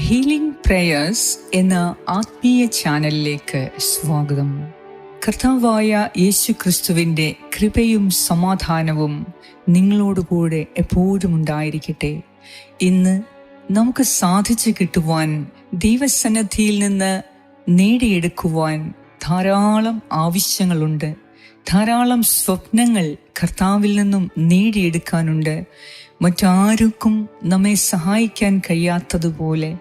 Healing prayers എന്ന ആത്മീയ ചാനലിലേക്ക് സ്വാഗതം. കർത്താവായ യേശു ക്രിസ്തുവിന്റെ കൃപയും സമാധാനവും നിങ്ങളോടുകൂടെ എപ്പോഴും ഉണ്ടായിരിക്കട്ടെ. ഇന്ന് നമുക്ക് സാധിച്ചു കിട്ടുവാൻ ദൈവസന്നദ്ധിയിൽ നിന്ന് നേടിയെടുക്കുവാൻ ധാരാളം ആവശ്യങ്ങളുണ്ട്. ധാരാളം സ്വപ്നങ്ങൾ കർത്താവിൽ നിന്നും നേടിയെടുക്കാനുണ്ട്. മറ്റാർക്കും നമ്മെ സഹായിക്കാൻ കഴിയാത്തതുപോലെ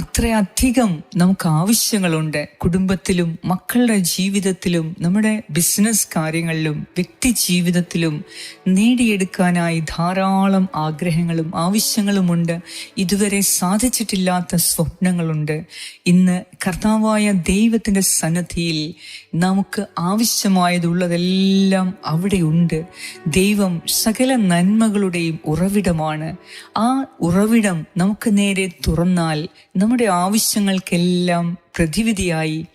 അത്രയധികം നമുക്ക് ആവശ്യങ്ങളുണ്ട് കുടുംബത്തിലും മക്കളുടെ ജീവിതത്തിലും നമ്മുടെ ബിസിനസ് കാര്യങ്ങളിലും വ്യക്തി ജീവിതത്തിലും നേടിയെടുക്കാനായി ധാരാളം ആഗ്രഹങ്ങളും ആവശ്യങ്ങളുമുണ്ട്. ഇതുവരെ സാധിച്ചിട്ടില്ലാത്ത സ്വപ്നങ്ങളുണ്ട്. ഇന്ന് കർത്താവായ ദൈവത്തിന്റെ സന്നദ്ധിയിൽ നമുക്ക് ആവശ്യമായതുള്ളതെല്ലാം അവിടെയുണ്ട്. ദൈവം സകല നന്മകളുടെയും ഉറവിടമാണ്. ആ ഉറവിടം നമുക്ക് നേരെ തുറന്നാൽ നമ്മുടെ ആവശ്യങ്ങൾക്കെല്ലാം പ്രതിവിധിയായി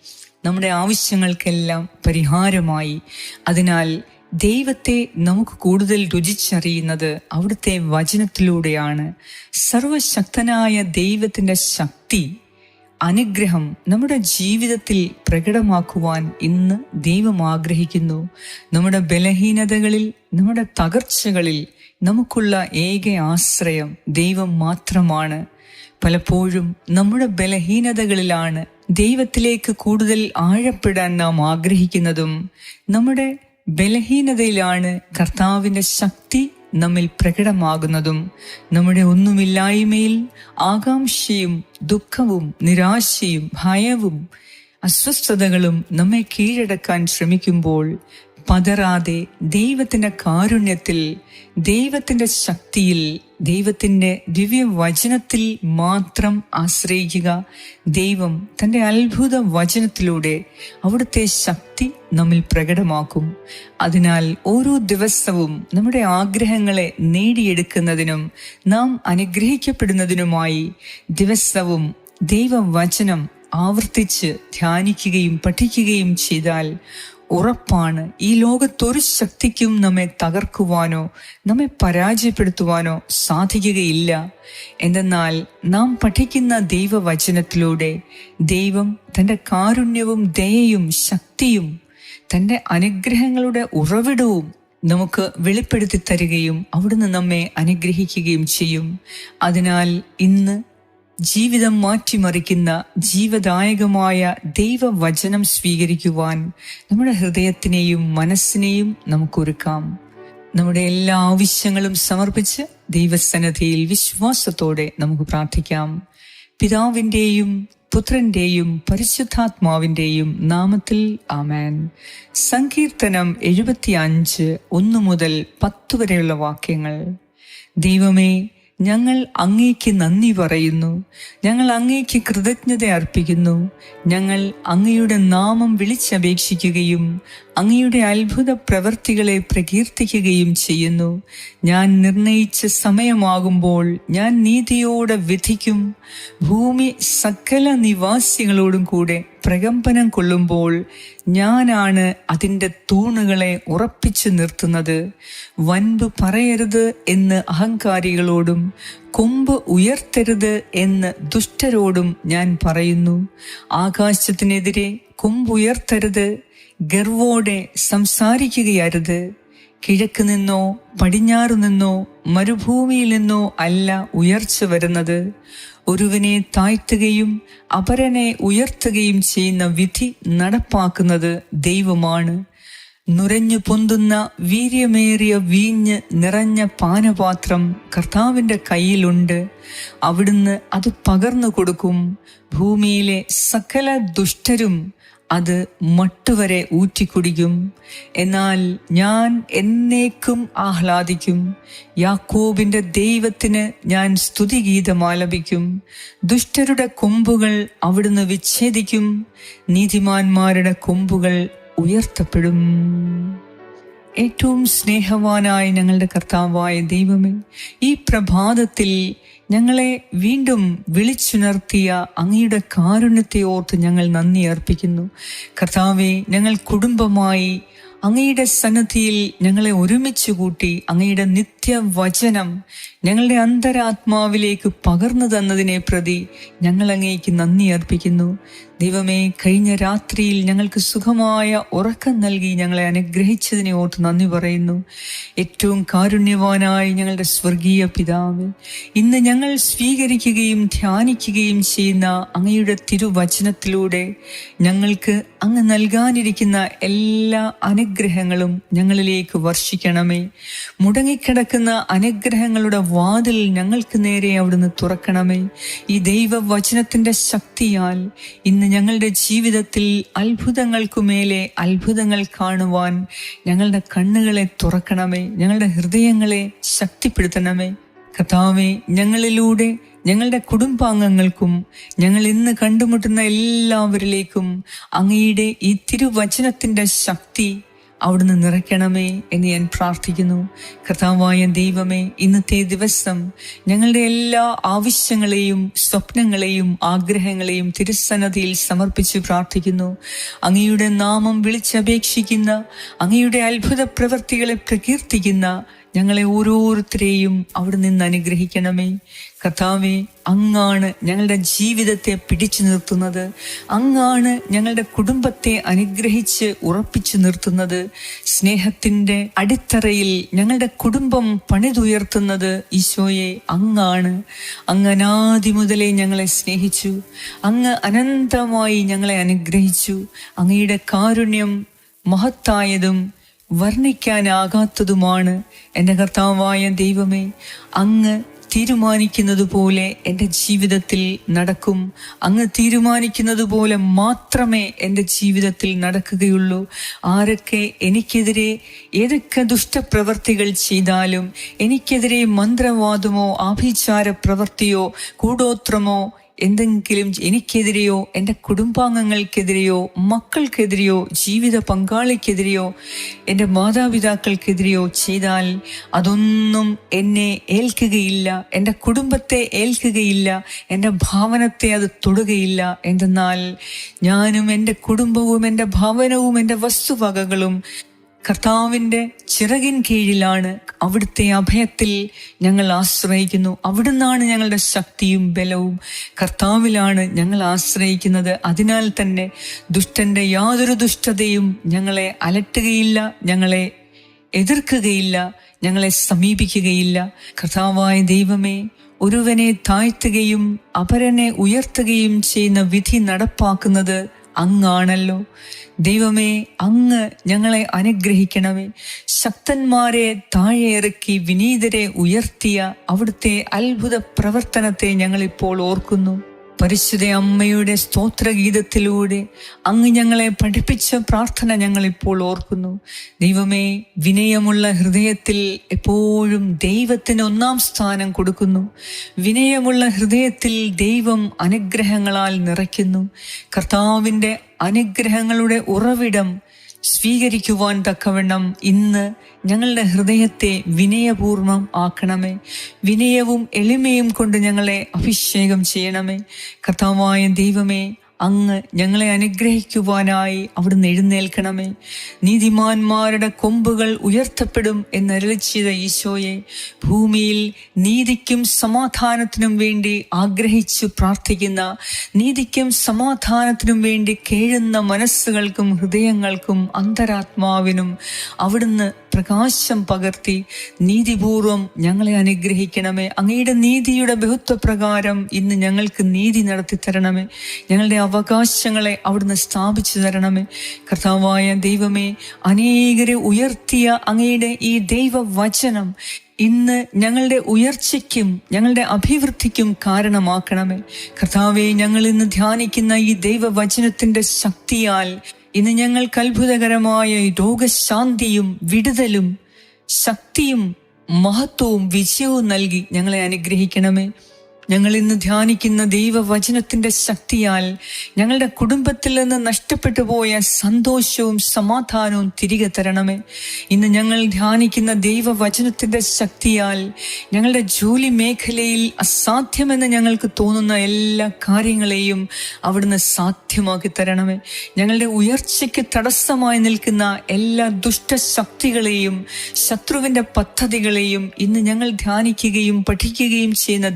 നമ്മുടെ ആവശ്യങ്ങൾക്കെല്ലാം പരിഹാരമായി. അതിനാൽ ദൈവത്തെ നമുക്ക് കൂടുതൽ രുചിച്ചറിയുന്നത് അവിടുത്തെ വചനത്തിലൂടെയാണ്. സർവശക്തനായ ദൈവത്തിന്റെ ശക്തി അനുഗ്രഹം നമ്മുടെ ജീവിതത്തിൽ പ്രകടമാക്കുവാൻ ഇന്ന് ദൈവം ആഗ്രഹിക്കുന്നു. നമ്മുടെ ബലഹീനതകളിൽ നമ്മുടെ തകർച്ചകളിൽ നമുക്കുള്ള ഏക ആശ്രയം ദൈവം മാത്രമാണ്. പലപ്പോഴും നമ്മുടെ ബലഹീനതകളിലാണ് ദൈവത്തിലേക്ക് കൂടുതൽ ആഴപ്പെടാൻ നാം ആഗ്രഹിക്കുന്നതും നമ്മുടെ ബലഹീനതയിലാണ് കർത്താവിന്റെ ശക്തി നമ്മിൽ പ്രകടമാകുന്നതും നമ്മുടെ ഒന്നുമില്ലായ്മയിൽ ആകാംക്ഷയും ദുഃഖവും നിരാശയും ഭയവും അസ്വസ്ഥതകളും നമ്മെ കീഴടക്കാൻ ശ്രമിക്കുമ്പോൾ പതറാതെ ദൈവത്തിന്റെ കാരുണ്യത്തിൽ ദൈവത്തിന്റെ ശക്തിയിൽ ദൈവത്തിന്റെ ദിവ്യവചനത്തിൽ മാത്രം ആശ്രയിക്കുക. ദൈവം തന്റെ അത്ഭുത വചനത്തിലൂടെ അവിടുത്തെ ശക്തി നമ്മിൽ പ്രകടമാക്കും. അതിനാൽ ഓരോ ദിവസവും നമ്മുടെ ആഗ്രഹങ്ങളെ നേടിയെടുക്കുന്നതിനും നാം അനുഗ്രഹിക്കപ്പെടുന്നതിനുമായി ദിവസവും ദൈവവചനം ആവർത്തിച്ച് ധ്യാനിക്കുകയും പഠിക്കുകയും ചെയ്താൽ ഉറപ്പാണ്. ഈ ലോകത്തൊരു ശക്തിക്കും നമ്മെ തകർക്കുവാനോ നമ്മെ പരാജയപ്പെടുത്തുവാനോ സാധിക്കുകയില്ല. എന്തെന്നാൽ നാം പഠിക്കുന്ന ദൈവവചനത്തിലൂടെ ദൈവം തന്റെ കാരുണ്യവും ദയയും ശക്തിയും തന്റെ അനുഗ്രഹങ്ങളുടെ ഉറവിടവും നമുക്ക് വെളിപ്പെടുത്തി തരികയും അവിടുന്ന് നമ്മെ അനുഗ്രഹിക്കുകയും ചെയ്യും. അതിനാൽ ഇന്ന് ജീവിതം മാറ്റിമറിക്കുന്ന ജീവദായകമായ ദൈവവചനം സ്വീകരിക്കുവാൻ നമ്മുടെ ഹൃദയത്തിനെയും മനസ്സിനെയും നമുക്കൊരുക്കാം. നമ്മുടെ എല്ലാ ആവശ്യങ്ങളും സമർപ്പിച്ച് ദൈവസന്നദ്ധിയിൽ വിശ്വാസത്തോടെ നമുക്ക് പ്രാർത്ഥിക്കാം. പിതാവിന്റെയും പുത്രന്റെയും പരിശുദ്ധാത്മാവിന്റെയും നാമത്തിൽ ആമേൻ. സങ്കീർത്തനം എഴുപത്തി അഞ്ച് ഒന്ന് മുതൽ പത്ത് വരെയുള്ള വാക്യങ്ങൾ. ദൈവമേ ഞങ്ങൾ അങ്ങേക്ക് നന്ദി പറയുന്നു. ഞങ്ങൾ അങ്ങേക്ക് കൃതജ്ഞത അർപ്പിക്കുന്നു. ഞങ്ങൾ അങ്ങയുടെ നാമം വിളിച്ചപേക്ഷിക്കുകയും അങ്ങയുടെ അത്ഭുത പ്രവർത്തികളെ പ്രകീർത്തിക്കുകയും ചെയ്യുന്നു. ഞാൻ നിർണയിച്ച സമയമാകുമ്പോൾ ഞാൻ നീതിയോടെ വിധിക്കും. ഭൂമി സകല നിവാസികളോടും കൂടെ പ്രകമ്പനം കൊള്ളുമ്പോൾ ഞാനാണ് അതിന്റെ തൂണുകളെ ഉറപ്പിച്ചു നിർത്തുന്നത്. വൻപ് പറയരുത് എന്ന് അഹങ്കാരികളോടും കൊമ്പ് ഉയർത്തരുത് എന്ന് ദുഷ്ടരോടും ഞാൻ പറയുന്നു. ആകാശത്തിനെതിരെ കൊമ്പുയർത്തരുത് ഗർവോടെ സംസാരിക്കുകയരുത്. കിഴക്ക് നിന്നോ പടിഞ്ഞാറു നിന്നോ മരുഭൂമിയിൽ നിന്നോ അല്ല ഉയർച്ച വരുന്നത്. ഒരുവനെ താഴ്ത്തുകയും അപരനെ ഉയർത്തുകയും ചെയ്യുന്ന വിധി നടപ്പാക്കുന്നത് ദൈവമാണ്. നുരഞ്ഞു പൊന്തുന്ന വീര്യമേറിയ വീഞ്ഞ് നിറഞ്ഞ പാനപാത്രം കർത്താവിന്റെ കയ്യിലുണ്ട്. അവിടുന്ന് അത് പകർന്നു കൊടുക്കും ഭൂമിയിലെ സകല ദുഷ്ടരും അത് മട്ടുവരെ ഊറ്റിക്കുടിക്കും. എന്നാൽ ഞാൻ എന്നേക്കും ആഹ്ലാദിക്കും. യാക്കോബിന്റെ ദൈവത്തിന് ഞാൻ സ്തുതിഗീതം ആലപിക്കും. ദുഷ്ടരുടെ കൊമ്പുകൾ അവിടുന്ന് വിച്ഛേദിക്കും. നീതിമാന്മാരുടെ കൊമ്പുകൾ ഉയർത്തപ്പെടും. ഏറ്റവും സ്നേഹവാനായ ഞങ്ങളുടെ കർത്താവായ ദൈവമേ ഈ പ്രഭാതത്തിൽ ഞങ്ങളെ വീണ്ടും വിളിച്ചുണർത്തിയ അങ്ങയുടെ കാരുണ്യത്തെ ഓർത്ത് ഞങ്ങൾ നന്ദി അർപ്പിക്കുന്നു. കർത്താവെ ഞങ്ങൾ കുടുംബമായി അങ്ങയുടെ സന്നദ്ധിയിൽ ഞങ്ങളെ ഒരുമിച്ച് കൂട്ടി അങ്ങയുടെ നിത്യ സത്യവചനം ഞങ്ങളുടെ അന്തരാത്മാവിലേക്ക് പകർന്നു തന്നതിനെ പ്രതി ഞങ്ങൾ അങ്ങേക്ക് നന്ദി അർപ്പിക്കുന്നു. ദൈവമേ കഴിഞ്ഞ രാത്രിയിൽ ഞങ്ങൾക്ക് സുഖമായ ഉറക്കം നൽകി ഞങ്ങളെ അനുഗ്രഹിച്ചതിനെ ഓർത്ത് നന്ദി പറയുന്നു. ഏറ്റവും കാരുണ്യവാനായി ഞങ്ങളുടെ സ്വർഗീയ പിതാവ് ഇന്ന് ഞങ്ങൾ സ്വീകരിക്കുകയും ധ്യാനിക്കുകയും ചെയ്യുന്ന അങ്ങയുടെ തിരുവചനത്തിലൂടെ ഞങ്ങൾക്ക് അങ്ങ് നൽകാനിരിക്കുന്ന എല്ലാ അനുഗ്രഹങ്ങളും ഞങ്ങളിലേക്ക് വർഷിക്കണമേ. മുടങ്ങിക്കിടക്കുന്ന അനുഗ്രഹങ്ങളുടെ വാതിൽ ഞങ്ങൾക്ക് നേരെ അവിടുന്ന് തുറക്കണമേ. ഈ ദൈവവചനത്തിന്റെ ശക്തിയാൽ ഇന്ന് ഞങ്ങളുടെ ജീവിതത്തിൽ അത്ഭുതങ്ങൾക്കു മേലെ അത്ഭുതങ്ങൾ കാണുവാൻ ഞങ്ങളുടെ കണ്ണുകളെ തുറക്കണമേ. ഞങ്ങളുടെ ഹൃദയങ്ങളെ ശക്തിപ്പെടുത്തണമേ. കഥാവെ ഞങ്ങളിലൂടെ ഞങ്ങളുടെ കുടുംബാംഗങ്ങൾക്കും ഞങ്ങൾ ഇന്ന് കണ്ടുമുട്ടുന്ന എല്ലാവരിലേക്കും അങ്ങയുടെ ഈ തിരുവചനത്തിന്റെ ശക്തി അവിടുന്ന് നിറയ്ക്കണമേ എന്ന് ഞാൻ പ്രാർത്ഥിക്കുന്നു. കർത്താവായ ദൈവമേ ഇന്നത്തെ ദിവസം ഞങ്ങളുടെ എല്ലാ ആവശ്യങ്ങളെയും സ്വപ്നങ്ങളെയും ആഗ്രഹങ്ങളെയും തിരുസന്നതിയിൽ സമർപ്പിച്ച് പ്രാർത്ഥിക്കുന്നു. അങ്ങയുടെ നാമം വിളിച്ചപേക്ഷിക്കുന്ന അങ്ങയുടെ അത്ഭുത പ്രവൃത്തികളെ പ്രകീർത്തിക്കുന്ന ഞങ്ങളെ ഓരോരുത്തരെയും അവിടെ നിന്ന് അനുഗ്രഹിക്കണമേ. കഥാവെ അങ്ങാണ് ഞങ്ങളുടെ ജീവിതത്തെ പിടിച്ചു നിർത്തുന്നത്. അങ്ങാണ് ഞങ്ങളുടെ കുടുംബത്തെ അനുഗ്രഹിച്ച് ഉറപ്പിച്ചു നിർത്തുന്നത്. സ്നേഹത്തിന്റെ അടിത്തറയിൽ ഞങ്ങളുടെ കുടുംബം പണിതുയർത്തുന്നത് ഈശോയെ അങ്ങാണ്. അങ്ങ് അനാദി മുതലേ ഞങ്ങളെ സ്നേഹിച്ചു. അങ്ങ് അനന്തമായി ഞങ്ങളെ അനുഗ്രഹിച്ചു. അങ്ങയുടെ കാരുണ്യം മഹത്തായതും വർണിക്കാനാകാത്തതുമാണ് എന്റെ കർത്താവായ ദൈവമേ. അങ്ങ് തീരുമാനിക്കുന്നത് പോലെ എന്റെ ജീവിതത്തിൽ നടക്കും. അങ്ങ് തീരുമാനിക്കുന്നത് പോലെ മാത്രമേ എന്റെ ജീവിതത്തിൽ നടക്കുകയുള്ളൂ. ആരൊക്കെ എനിക്കെതിരെ ഏതൊക്കെ ദുഷ്ടപ്രവർത്തികൾ ചെയ്താലും എനിക്കെതിരെ മന്ത്രവാദമോ ആഭിചാര പ്രവൃത്തിയോ കൂടോത്രമോ എന്തെങ്കിലും എനിക്കെതിരെയോ എന്റെ കുടുംബാംഗങ്ങൾക്കെതിരെയോ മക്കൾക്കെതിരെയോ ജീവിത പങ്കാളിക്കെതിരെയോ എന്റെ മാതാപിതാക്കൾക്കെതിരെയോ ചെയ്താൽ അതൊന്നും എന്നെ ഏൽക്കുകയില്ല എന്റെ കുടുംബത്തെ ഏൽക്കുകയില്ല എന്റെ ഭാവനത്തെ അത് തൊടുകയില്ല. എന്തെന്നാൽ ഞാനും എന്റെ കുടുംബവും എന്റെ ഭവനവും എന്റെ വസ്തുവകകളും കർത്താവിന്റെ ചിറകിൻ കീഴിലാണ് അവിടുത്തെ അഭയത്തിൽ ഞങ്ങൾ ആശ്രയിക്കുന്നു. അവിടുന്നാണ് ഞങ്ങളുടെ ശക്തിയും ബലവും. കർത്താവിലാണ് ഞങ്ങൾ ആശ്രയിക്കുന്നത്. അതിനാൽ തന്നെ ദുഷ്ടന്റെ യാതൊരു ദുഷ്ടതയും ഞങ്ങളെ അലട്ടുകയില്ല ഞങ്ങളെ എതിർക്കുകയില്ല ഞങ്ങളെ സമീപിക്കുകയില്ല. കർത്താവായ ദൈവമേ ഒരുവനെ താഴ്ത്തുകയും അപരനെ ഉയർത്തുകയും ചെയ്യുന്ന വിധി നടപ്പാക്കുന്നത് അങ്ങാണല്ലോ. ദൈവമേ അങ്ങ് ഞങ്ങളെ അനുഗ്രഹിക്കണമേ. ശക്തന്മാരെ താഴെ ഇറക്കി വിനീതരെ ഉയർത്തിയ അവിടുത്തെ അത്ഭുത പ്രവർത്തനത്തെ ഞങ്ങളിപ്പോൾ ഓർക്കുന്നു. പരിശുദ്ധ അമ്മയുടെ സ്തോത്രഗീതത്തിലൂടെ അങ്ങ് ഞങ്ങളെ പഠിപ്പിച്ച പ്രാർത്ഥന ഞങ്ങൾ ഇപ്പോൾ ഓർക്കുന്നു. ദൈവമേ വിനയമുള്ള ഹൃദയത്തിൽ എപ്പോഴും ദൈവത്തിന് ഒന്നാം സ്ഥാനം കൊടുക്കുന്നു. വിനയമുള്ള ഹൃദയത്തിൽ ദൈവം അനുഗ്രഹങ്ങളാൽ നിറയ്ക്കുന്നു. കർത്താവിന്റെ അനുഗ്രഹങ്ങളുടെ ഉറവിടം സ്വീകരിക്കുവാൻ തക്കവണ്ണം ഇന്ന് ഞങ്ങളുടെ ഹൃദയത്തെ വിനയപൂർവം ആക്കണമേ. വിനയവും എളിമയും കൊണ്ട് ഞങ്ങളെ അഭിഷേകം ചെയ്യണമേ. കഥാവായ ദൈവമേ അങ്ങ് ഞങ്ങളെ അനുഗ്രഹിക്കുവാനായി അവിടുന്ന് എഴുന്നേൽക്കണമേ. നീതിമാന്മാരുടെ കൊമ്പുകൾ ഉയർത്തപ്പെടും എന്നരുളി ചെയ്ത ഈശോയെ ഭൂമിയിൽ നീതിക്കും സമാധാനത്തിനും വേണ്ടി ആഗ്രഹിച്ചു പ്രാർത്ഥിക്കുന്ന നീതിക്കും സമാധാനത്തിനും വേണ്ടി കേഴുന്ന മനസ്സുകൾക്കും ഹൃദയങ്ങൾക്കും അന്തരാത്മാവിനും അവിടുന്ന് പ്രകാശം പകർത്തി നീതിപൂർവം ഞങ്ങളെ അനുഗ്രഹിക്കണമേ. അങ്ങയുടെ നീതിയുടെ ബഹുത്വ പ്രകാരം ഇന്ന് ഞങ്ങൾക്ക് നീതി നടത്തി തരണമേ. ഞങ്ങളുടെ അവകാശങ്ങളെ അവിടുന്ന് സ്ഥാപിച്ചു തരണമേ. കർത്താവായ ദൈവമേ അനേകരെ ഉയർത്തിയ അങ്ങയുടെ ഈ ദൈവവചനം ഇന്ന് ഞങ്ങളുടെ ഉയർച്ചയ്ക്കും ഞങ്ങളുടെ അഭിവൃദ്ധിക്കും കാരണമാക്കണമേ. കർത്താവെ ഞങ്ങൾ ഇന്ന് ധ്യാനിക്കുന്ന ഈ ദൈവവചനത്തിന്റെ ശക്തിയാൽ ഇന്ന് ഞങ്ങൾക്ക് അത്ഭുതകരമായ രോഗശാന്തിയും വിടുതലും ശക്തിയും മഹത്വവും വിജയവും നൽകി ഞങ്ങളെ അനുഗ്രഹിക്കണമേ. ഞങ്ങൾ ഇന്ന് ധ്യാനിക്കുന്ന ദൈവവചനത്തിന്റെ ശക്തിയാൽ ഞങ്ങളുടെ കുടുംബത്തിൽ നിന്ന് നഷ്ടപ്പെട്ടു പോയ സന്തോഷവും സമാധാനവും തിരികെ തരണമേ. ഇന്ന് ഞങ്ങൾ ധ്യാനിക്കുന്ന ദൈവവചനത്തിന്റെ ശക്തിയാൽ ഞങ്ങളുടെ ജോലി മേഖലയിൽ അസാധ്യമെന്ന് ഞങ്ങൾക്ക് തോന്നുന്ന എല്ലാ കാര്യങ്ങളെയും അവിടുന്ന് സാധ്യമാക്കി തരണമേ. ഞങ്ങളുടെ ഉയർച്ചയ്ക്ക് തടസ്സമായി നിൽക്കുന്ന എല്ലാ ദുഷ്ടശക്തികളെയും ശത്രുവിന്റെ പദ്ധതികളെയും ഇന്ന് ഞങ്ങൾ ധ്യാനിക്കുകയും പഠിക്കുകയും ചെയ്യുന്ന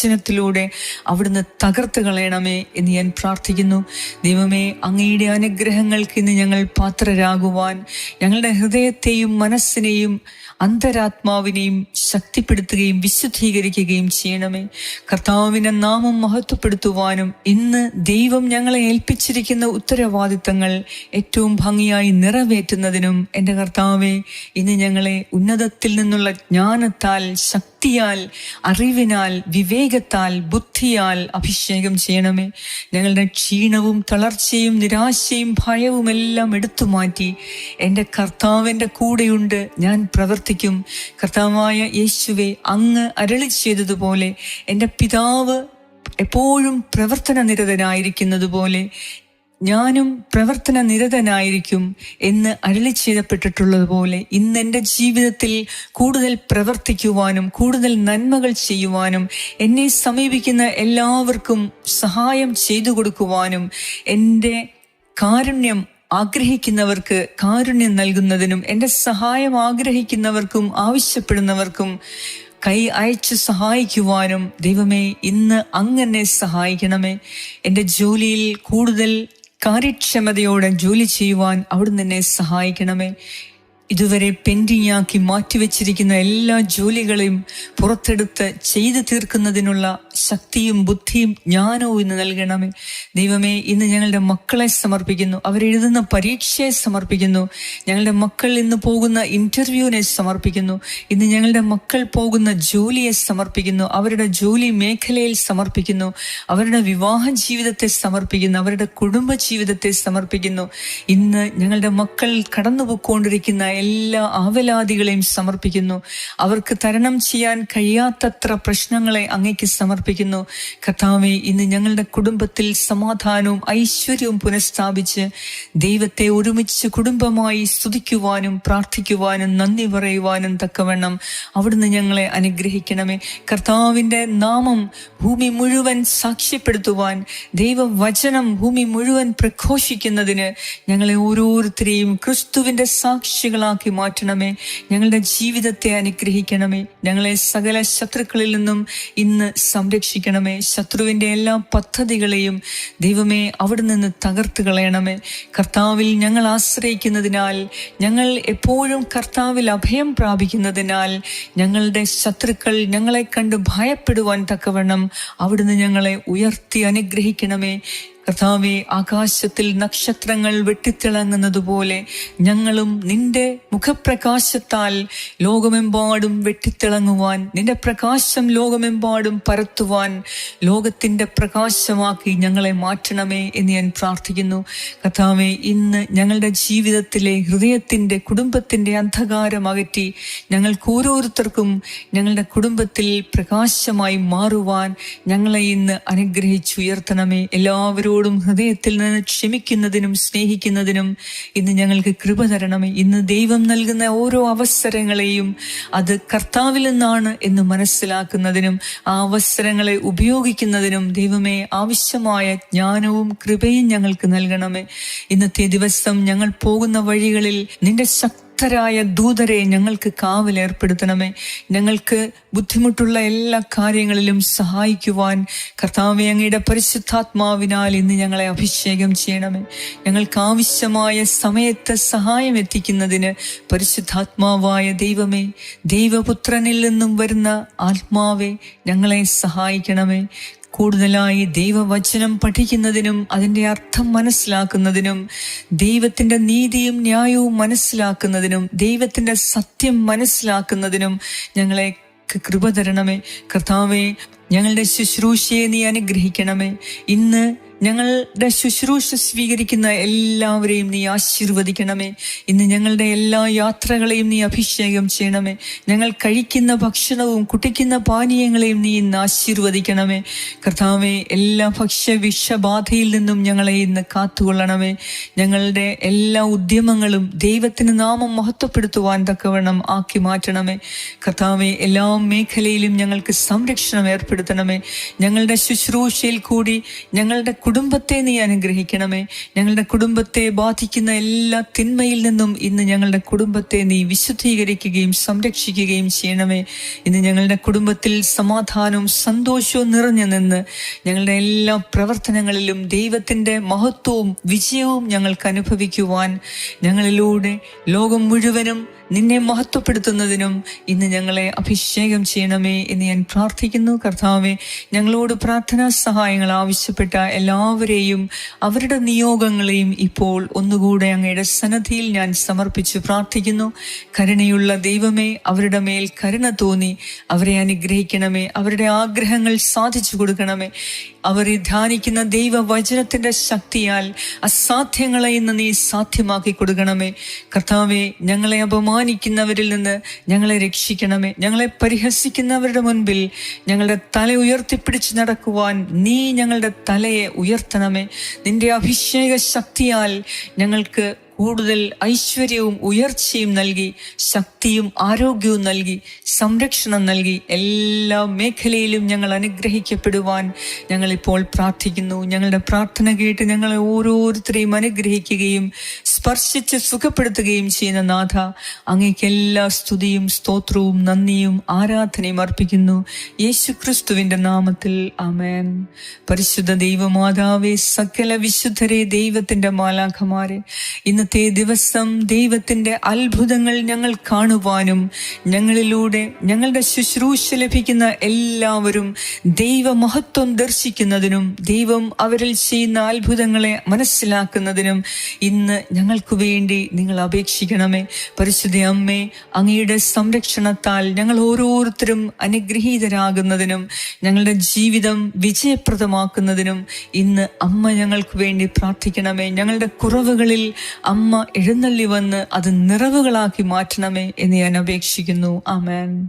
ദൈവവചനത്തിലൂടെ അവിടുന്ന് തകർത്ത് കളയണമേ എന്ന് ഞാൻ പ്രാർത്ഥിക്കുന്നു. ദൈവമേ അങ്ങയുടെ അനുഗ്രഹങ്ങൾക്ക് ഇന്ന് ഞങ്ങൾ പാത്രരാകുവാൻ ഞങ്ങളുടെ ഹൃദയത്തെയും മനസ്സിനെയും അന്തരാത്മാവിനെയും ശക്തിപ്പെടുത്തുകയും വിശുദ്ധീകരിക്കുകയും ചെയ്യണമേ. കർത്താവിനെ നാമം മഹത്വപ്പെടുത്തുവാനും ഇന്ന് ദൈവം ഞങ്ങളെ ഏൽപ്പിച്ചിരിക്കുന്ന ഉത്തരവാദിത്തങ്ങൾ ഏറ്റവും ഭംഗിയായി നിറവേറ്റുന്നതിനും എന്റെ കർത്താവെ ഇന്ന് ഞങ്ങളെ ഉന്നതത്തിൽ നിന്നുള്ള ജ്ഞാനത്താൽ ശക്തിയാൽ അറിവിനാൽ വിവേകത്താൽ ബുദ്ധിയാൽ അഭിഷേകം ചെയ്യണമേ. ഞങ്ങളുടെ ക്ഷീണവും തളർച്ചയും നിരാശയും ഭയവും എല്ലാം എടുത്തു മാറ്റി എന്റെ കർത്താവിന്റെ കൂടെയുണ്ട്. ഞാൻ പ്രവർത്തിക്കും കർത്താവായ യേശുവെ അങ്ങ് അരളി ചെയ്തതുപോലെ എന്റെ പിതാവ് എപ്പോഴും പ്രവർത്തന നിരതനായിരിക്കുന്നത് പോലെ ഞാനും പ്രവർത്തന നിരതനായിരിക്കും എന്ന് അരളി ചെയ്യപ്പെട്ടിട്ടുള്ളതുപോലെ ഇന്ന് എന്റെ ജീവിതത്തിൽ കൂടുതൽ പ്രവർത്തിക്കുവാനും കൂടുതൽ നന്മകൾ ചെയ്യുവാനും എന്നെ സമീപിക്കുന്ന എല്ലാവർക്കും സഹായം ചെയ്തു കൊടുക്കുവാനും എന്റെ കാരുണ്യം ആഗ്രഹിക്കുന്നവർക്ക് കാരുണ്യം നൽകുന്നതിനും എന്റെ സഹായം ആഗ്രഹിക്കുന്നവർക്കും ആവശ്യപ്പെടുന്നവർക്കും കൈ അയച്ച് സഹായിക്കുവാനും ദൈവമേ ഇന്ന് അങ്ങനെ സഹായിക്കണമേ. എന്റെ ജോലിയിൽ കൂടുതൽ കാര്യക്ഷമതയോടെ ജോലി ചെയ്യുവാൻ അവിടുന്ന് എന്നെ സഹായിക്കണമേ. ഇതുവരെ പെൻഡിങ്ങാക്കി മാറ്റിവെച്ചിരിക്കുന്ന എല്ലാ ജോലികളെയും പുറത്തെടുത്ത് ചെയ്തു തീർക്കുന്നതിനുള്ള ശക്തിയും ബുദ്ധിയും ജ്ഞാനവും ഇന്ന് നൽകണമേ. ദൈവമേ ഇന്ന് ഞങ്ങളുടെ മക്കളെ സമർപ്പിക്കുന്നു. അവരെഴുതുന്ന പരീക്ഷയെ സമർപ്പിക്കുന്നു. ഞങ്ങളുടെ മക്കൾ ഇന്ന് പോകുന്ന ഇന്റർവ്യൂവിനെ സമർപ്പിക്കുന്നു. ഇന്ന് ഞങ്ങളുടെ മക്കൾ പോകുന്ന ജോലിയെ സമർപ്പിക്കുന്നു. അവരുടെ ജോലി മേഖലയിൽ സമർപ്പിക്കുന്നു. അവരുടെ വിവാഹ ജീവിതത്തെ സമർപ്പിക്കുന്നു. അവരുടെ കുടുംബ ജീവിതത്തെ സമർപ്പിക്കുന്നു. ഇന്ന് ഞങ്ങളുടെ മക്കൾ കടന്നുപോയിക്കൊണ്ടിരിക്കുന്ന എല്ലാ ആവലാദികളെയും സമർപ്പിക്കുന്നു. അവർക്ക് തരണം ചെയ്യാൻ കഴിയാത്തത്ര പ്രശ്നങ്ങളെ അങ്ങേക്ക് സമർപ്പിക്കുന്നു. കർത്താവെ ഇന്ന് ഞങ്ങളുടെ കുടുംബത്തിൽ സമാധാനവും ഐശ്വര്യവും പുനഃസ്ഥാപിച്ച് ദൈവത്തെ ഒരുമിച്ച് കുടുംബമായി സ്തുതിക്കുവാനും പ്രാർത്ഥിക്കുവാനും നന്ദി പറയുവാനും തക്കവണ്ണം അവിടുന്ന് ഞങ്ങളെ അനുഗ്രഹിക്കണമേ. കർത്താവിന്റെ നാമം ഭൂമി മുഴുവൻ സാക്ഷ്യപ്പെടുത്തുവാൻ ദൈവവചനം ഭൂമി മുഴുവൻ പ്രഘോഷിക്കുന്നതിന് ഞങ്ങളെ ഓരോരുത്തരെയും ക്രിസ്തുവിന്റെ സാക്ഷികളാക്കി മാറ്റണമേ. ഞങ്ങളുടെ ജീവിതത്തെ അനുഗ്രഹിക്കണമേ. ഞങ്ങളെ സകല ശത്രുക്കളിൽ നിന്നും ഇന്ന് സംരക്ഷിക്കണമേ. ശത്രുവിന്റെ എല്ലാ പദ്ധതികളെയും ദൈവമേ അവിടെ നിന്ന് തകർത്ത് കളയണമേ. കർത്താവിൽ ഞങ്ങൾ ആശ്രയിക്കുന്നതിനാൽ ഞങ്ങൾ എപ്പോഴും കർത്താവിൽ അഭയം പ്രാപിക്കുന്നതിനാൽ ഞങ്ങളുടെ ശത്രുക്കൾ ഞങ്ങളെ കണ്ട് ഭയപ്പെടുവാൻ തക്കവണ്ണം അവിടുന്ന് ഞങ്ങളെ ഉയർത്തി അനുഗ്രഹിക്കണമേ. കർത്താവെ ആകാശത്തിൽ നക്ഷത്രങ്ങൾ വെട്ടിത്തിളങ്ങുന്നത് പോലെ ഞങ്ങളും നിന്റെ മുഖപ്രകാശത്താൽ ലോകമെമ്പാടും വെട്ടിത്തിളങ്ങുവാൻ നിന്റെ പ്രകാശം ലോകമെമ്പാടും പരത്തുവാൻ ലോകത്തിന്റെ പ്രകാശമാക്കി ഞങ്ങളെ മാറ്റണമേ എന്ന് ഞാൻ പ്രാർത്ഥിക്കുന്നു. കർത്താവെ ഇന്ന് ഞങ്ങളുടെ ജീവിതത്തിലെ ഹൃദയത്തിന്റെ കുടുംബത്തിന്റെ അന്ധകാരം അകറ്റി ഞങ്ങൾക്ക് ഓരോരുത്തർക്കും ഞങ്ങളുടെ കുടുംബത്തിൽ പ്രകാശമായി മാറുവാൻ ഞങ്ങളെ ഇന്ന് അനുഗ്രഹിച്ചുയർത്തണമേ. എല്ലാവരോടും ഹൃദയത്തിൽ നിന്ന് ക്ഷമിക്കുന്നതിനും സ്നേഹിക്കുന്നതിനും ഇന്ന് ഞങ്ങൾക്ക് കൃപ തരണം. ഇന്ന് ദൈവം നൽകുന്ന ഓരോ അവസരങ്ങളെയും അത് കർത്താവിൽ നിന്നാണ് എന്ന് മനസ്സിലാക്കുന്നതിനും ആ അവസരങ്ങളെ ഉപയോഗിക്കുന്നതിനും ദൈവമേ ആവശ്യമായ ജ്ഞാനവും കൃപയും ഞങ്ങൾക്ക് നൽകണമേ. ഇന്നത്തെ ദിവസം ഞങ്ങൾ പോകുന്ന വഴികളിൽ നിന്റെ ശക്തി ശക്തരായ ദൂതരെ ഞങ്ങൾക്ക് കാവലേർപ്പെടുത്തണമേ ഞങ്ങൾക്ക് ബുദ്ധിമുട്ടുള്ള എല്ലാ കാര്യങ്ങളിലും സഹായിക്കുവാൻ കർത്താവെ അങ്ങയുടെ പരിശുദ്ധാത്മാവിനാൽ ഇന്ന് ഞങ്ങളെ അഭിഷേകം ചെയ്യണമേ. ഞങ്ങൾക്ക് ആവശ്യമായ സമയത്ത് സഹായം എത്തിക്കുന്നതിന് പരിശുദ്ധാത്മാവായ ദൈവമേ ദൈവപുത്രനിൽ നിന്നും വരുന്ന ആത്മാവെ ഞങ്ങളെ സഹായിക്കണമേ. കൂടുതലായി ദൈവവചനം പഠിക്കുന്നതിനും അതിന്റെ അർത്ഥം മനസ്സിലാക്കുന്നതിനും ദൈവത്തിന്റെ നീതിയും ന്യായവും മനസ്സിലാക്കുന്നതിനും ദൈവത്തിന്റെ സത്യം മനസ്സിലാക്കുന്നതിനും ഞങ്ങളെ കൃപ തരണമേ. കർത്താവേ ഞങ്ങളുടെ ശുശ്രൂഷയെ നീ അനുഗ്രഹിക്കണമേ. ഇന്ന് ഞങ്ങളുടെ ശുശ്രൂഷ സ്വീകരിക്കുന്ന എല്ലാവരെയും നീ ആശീർവദിക്കണമേ. ഇന്ന് ഞങ്ങളുടെ എല്ലാ യാത്രകളെയും നീ അഭിഷേകം ചെയ്യണമേ. ഞങ്ങൾ കഴിക്കുന്ന ഭക്ഷണവും കുട്ടിക്കുന്ന പാനീയങ്ങളെയും നീ ഇന്ന് ആശീർവദിക്കണമേ. കർത്താവെ എല്ലാ ഭക്ഷ്യ വിഷബാധയിൽ നിന്നും ഞങ്ങളെ ഇന്ന് കാത്തുകൊള്ളണമേ. ഞങ്ങളുടെ എല്ലാ ഉദ്യമങ്ങളും ദൈവത്തിന് നാമം മഹത്വപ്പെടുത്തുവാൻ തക്കവണ്ണം ആക്കി മാറ്റണമേ. കർത്താവെ എല്ലാ മേഖലയിലും ഞങ്ങൾക്ക് സംരക്ഷണം ഏർപ്പെടുത്തണമേ. ഞങ്ങളുടെ ശുശ്രൂഷയിൽ കൂടി ഞങ്ങളുടെ കുടുംബത്തെ നീ അനുഗ്രഹിക്കണമേ. ഞങ്ങളുടെ കുടുംബത്തെ ബാധിക്കുന്ന എല്ലാ തിന്മയിൽ നിന്നും ഇന്ന് ഞങ്ങളുടെ കുടുംബത്തെ നീ വിശുദ്ധീകരിക്കുകയും സംരക്ഷിക്കുകയും ചെയ്യണമേ. ഇന്ന് ഞങ്ങളുടെ കുടുംബത്തിൽ സമാധാനവും സന്തോഷവും നിറഞ്ഞു നിന്ന് ഞങ്ങളുടെ എല്ലാ പ്രവർത്തനങ്ങളിലും ദൈവത്തിന്റെ മഹത്വവും വിജയവും ഞങ്ങൾക്ക് അനുഭവിക്കുവാൻ ഞങ്ങളിലൂടെ ലോകം മുഴുവനും നിന്നെ മഹത്വപ്പെടുത്തുന്നതിനും ഇന്ന് ഞങ്ങളെ അഭിഷേകം ചെയ്യണമേ എന്ന് ഞാൻ പ്രാർത്ഥിക്കുന്നു. കർത്താവെ ഞങ്ങളോട് പ്രാർത്ഥനാ സഹായങ്ങൾ ആവശ്യപ്പെട്ട എല്ലാവരെയും അവരുടെ നിയോഗങ്ങളെയും ഇപ്പോൾ ഒന്നുകൂടെ അങ്ങയുടെ സന്നദ്ധിയിൽ ഞാൻ സമർപ്പിച്ച് പ്രാർത്ഥിക്കുന്നു. കരുണയുള്ള ദൈവമേ അവരുടെ മേൽ കരുണ തോന്നി. അവരെ അനുഗ്രഹിക്കണമേ അവരുടെ ആഗ്രഹങ്ങൾ സാധിച്ചു കൊടുക്കണമേ. അവർ ഈ ധ്യാനിക്കുന്ന ദൈവവചനത്തിന്റെ ശക്തിയാൽ അസാധ്യങ്ങളെ ഇന്ന് നീ സാധ്യമാക്കി കൊടുക്കണമേ. കർത്താവെ ഞങ്ങളെ അപമാനിക്കുന്നവരിൽ നിന്ന് ഞങ്ങളെ രക്ഷിക്കണമേ. ഞങ്ങളെ പരിഹസിക്കുന്നവരുടെ മുൻപിൽ ഞങ്ങളുടെ തല ഉയർത്തിപ്പിടിച്ച് നടക്കുവാൻ നീ ഞങ്ങളുടെ തലയെ ഉയർത്തണമേ. നിന്റെ അഭിഷേക ശക്തിയാൽ ഞങ്ങൾക്ക് കൂടുതൽ ഐശ്വര്യവും ഉയർച്ചയും നൽകി ശക്തിയും ആരോഗ്യവും നൽകി സംരക്ഷണം നൽകി എല്ലാ മേഖലയിലും ഞങ്ങൾ അനുഗ്രഹിക്കപ്പെടുവാൻ ഞങ്ങളിപ്പോൾ പ്രാർത്ഥിക്കുന്നു. ഞങ്ങളുടെ പ്രാർത്ഥന കേട്ട് ഞങ്ങളെ ഓരോരുത്തരെയും അനുഗ്രഹിക്കുകയും സ്പർശിച്ച് സുഖപ്പെടുത്തുകയും ചെയ്യുന്ന നാഥ അങ്ങേക്ക് എല്ലാ സ്തുതിയും സ്തോത്രവും നന്ദിയും ആരാധനയും അർപ്പിക്കുന്നു. യേശു ക്രിസ്തുവിന്റെ നാമത്തിൽ അമേൻ പരിശുദ്ധ ദൈവമാതാവേ സകല വിശുദ്ധരെ ദൈവത്തിന്റെ മാലാഖമാരെ ഇന്നത്തെ ദിവസം ദൈവത്തിന്റെ അത്ഭുതങ്ങൾ ഞങ്ങൾ കാണുവാനും ഞങ്ങളിലൂടെ ഞങ്ങളുടെ ശുശ്രൂഷ ലഭിക്കുന്ന എല്ലാവരും ദൈവമഹത്വം ദർശിക്കുന്നതിനും ദൈവം അവരിൽ ചെയ്യുന്ന അത്ഭുതങ്ങളെ മനസ്സിലാക്കുന്നതിനും ഇന്ന് ഞങ്ങൾക്ക് വേണ്ടി നിങ്ങൾ അപേക്ഷിക്കണമേ. പരിശുദ്ധ അമ്മേ അങ്ങയുടെ സംരക്ഷണത്താൽ ഞങ്ങൾ ഓരോരുത്തരും അനുഗ്രഹീതരാകുന്നതിനും ഞങ്ങളുടെ ജീവിതം വിജയപ്രദമാക്കുന്നതിനും ഇന്ന് അമ്മ ഞങ്ങൾക്ക് വേണ്ടി പ്രാർത്ഥിക്കണമേ. ഞങ്ങളുടെ കുറവുകളിൽ അമ്മ എഴുന്നള്ളി വന്ന് അത് നിറവുകളാക്കി മാറ്റണമേ എന്ന് ഞാൻ അപേക്ഷിക്കുന്നു. ആമേൻ.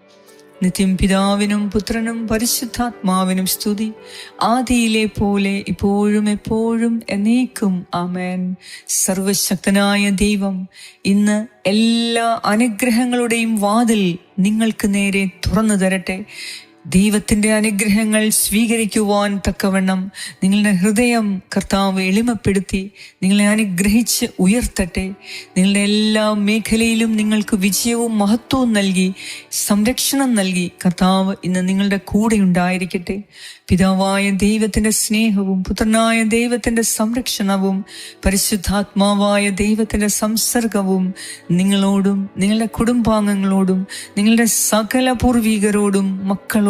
നിത്യം പിതാവിനും പുത്രനും പരിശുദ്ധാത്മാവിനും സ്തുതി. ആദിയിലെ പോലെ ഇപ്പോഴും എപ്പോഴും എന്നേക്കും ആമേൻ. സർവശക്തനായ ദൈവം ഇന്ന് എല്ലാ അനുഗ്രഹങ്ങളുടെയും വാതിൽ നിങ്ങൾക്ക് നേരെ തുറന്നു തരട്ടെ. ദൈവത്തിന്റെ അനുഗ്രഹങ്ങൾ സ്വീകരിക്കുവാൻ തക്കവണ്ണം നിങ്ങളുടെ ഹൃദയം കർത്താവ് എളിമപ്പെടുത്തി നിങ്ങളെ അനുഗ്രഹിച്ച് ഉയർത്തട്ടെ. നിങ്ങളുടെ എല്ലാ മേഖലയിലും നിങ്ങൾക്ക് വിജയവും മഹത്വവും നൽകി സംരക്ഷണം നൽകി കർത്താവ് ഇന്ന് നിങ്ങളുടെ കൂടെ ഉണ്ടായിരിക്കട്ടെ. പിതാവായ ദൈവത്തിന്റെ സ്നേഹവും പുത്രനായ ദൈവത്തിന്റെ സംരക്ഷണവും പരിശുദ്ധാത്മാവായ ദൈവത്തിന്റെ സംസർഗവും നിങ്ങളോടും നിങ്ങളുടെ കുടുംബാംഗങ്ങളോടും നിങ്ങളുടെ സകല പൂർവീകരോടും മക്കളോടും